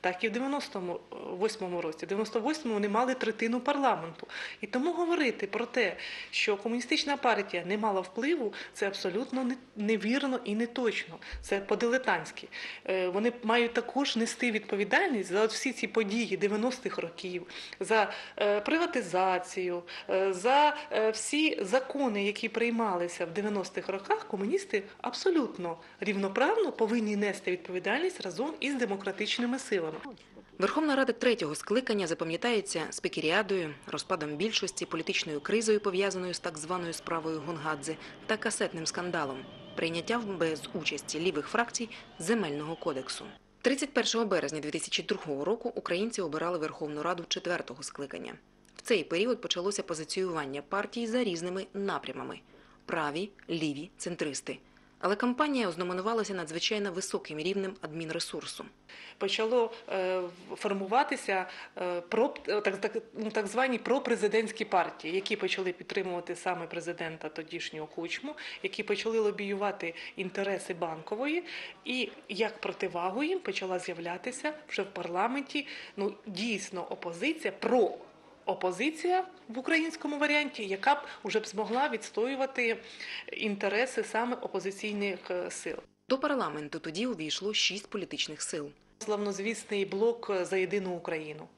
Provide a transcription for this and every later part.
так і в 98-му році. В 98-му вони мали третину парламенту. І тому говорити про те, що комуністична партія не мала впливу, це абсолютно невірно і не точно. Це по-дилетантськи. Е, Вони мають також нести відповідальність за всі ці події 90-х років, за е, приватизацію, е, за е, всі закони, які приймалися в 90-х роках. Комуністи абсолютно рівноправно повинні нести відповідальність разом із демократичними силами. Верховна Рада третього скликання запам'ятається спекеріадою, розпадом більшості, політичною кризою, пов'язаною з так званою справою Гонгадзе, та касетним скандалом, прийняттям без участі лівих фракцій земельного кодексу. 31 березня 2002 року українці обирали Верховну Раду четвертого скликання. В цей період почалося позиціювання партій за різними напрямами: праві, ліві, центристи. Але кампанія ознаменувалася надзвичайно високим рівнем адмінресурсу. почало е, формуватися е, про так, так, ну, так звані пропрезидентські партії, які почали підтримувати саме президента тодішнього Кучму, які почали лобіювати інтереси банкової, і як противагу їм почала з'являтися вже в парламенті ну дійсно опозиція про. Опозиція в українському варіанті, яка б уже б змогла відстоювати інтереси саме опозиційних е, сил. До парламенту тоді увійшло шість політичних сил. Славнозвісний блок за єдину Україну,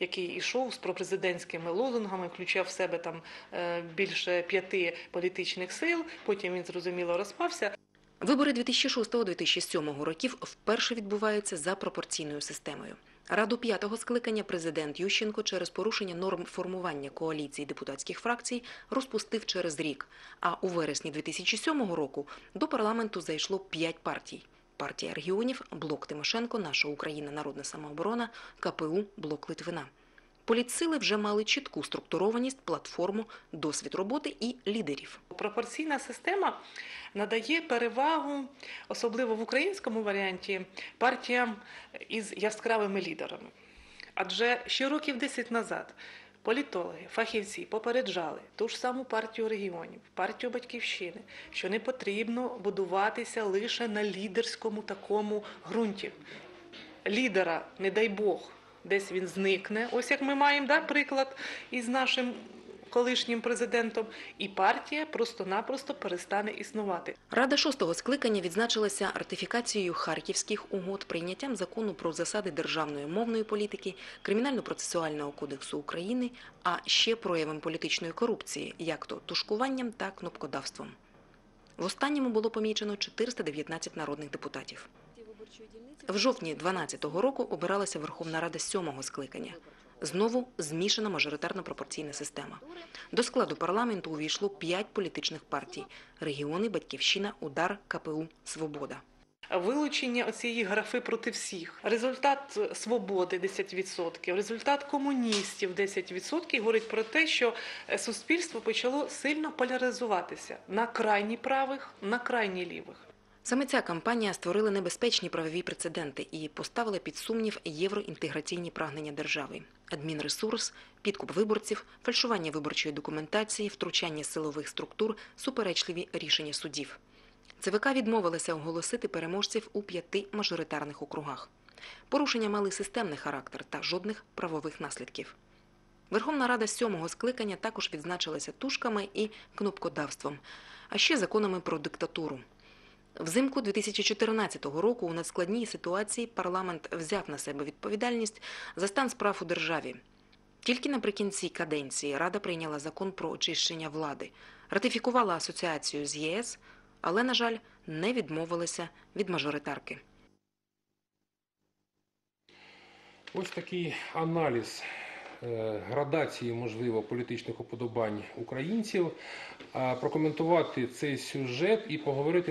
який ішов з пропрезидентськими лозунгами, включав в себе там е, більше п'яти політичних сил. Потім він зрозуміло розпався. Вибори 2006-2007 років вперше відбуваються за пропорційною системою. Раду п'ятого скликання президент Ющенко через порушення норм формування коаліції депутатських фракцій розпустив через рік. А у вересні 2007 року до парламенту зайшло п'ять партій: партія регіонів, блок Тимошенко, Наша Україна, Народна самооборона, КПУ, блок Литвина. Політсили вже мали чітку структурованість, платформу, досвід роботи і лідерів. Пропорційна система надає перевагу, особливо в українському варіанті, партіям із яскравими лідерами. Адже ще років 10 назад політологи, фахівці попереджали ту ж саму партію регіонів, партію батьківщини, що не потрібно будуватися лише на лідерському такому ґрунті. Лідера, не дай Бог, десь він зникне. Ось як ми маємо да, приклад із нашим колишнім президентом, і партія просто-напросто перестане існувати. Рада шостого скликання відзначилася ратифікацією Харківських угод, прийняттям закону про засади державної мовної політики, кримінально-процесуального кодексу України, а ще проявом політичної корупції, як то тушкуванням та кнопкодавством. В останньому було помічено 419 народних депутатів. В жовтні 2012 року обиралася Верховна Рада сьомого скликання. Знову змішана мажоритарно-пропорційна система. До складу парламенту увійшло п'ять політичних партій: регіони, Батьківщина, Удар, КПУ, Свобода. Вилучення оцієї графи проти всіх. Результат свободи 10%, результат комуністів 10% говорить про те, що е, суспільство почало сильно поляризуватися на крайні правих, на крайні лівих. Саме ця кампанія створила небезпечні правові прецеденти і поставила під сумнів євроінтеграційні прагнення держави, адмінресурс, підкуп виборців, фальшування виборчої документації, втручання силових структур, суперечливі рішення судів. ЦВК відмовилася оголосити переможців у п'яти мажоритарних округах. Порушення мали системний характер та жодних правових наслідків. Верховна Рада сьомого скликання також відзначилася тушками і кнопкодавством, а ще законами про диктатуру. Взимку 2014 року у надскладній ситуації парламент взяв на себе відповідальність за стан справ у державі. Тільки наприкінці каденції Рада прийняла закон про очищення влади, ратифікувала асоціацію з ЄС, але, на жаль, не відмовилася від мажоритарки. Ось такий аналіз е, градації, можливо, політичних уподобань українців. Прокоментувати цей сюжет і поговорити.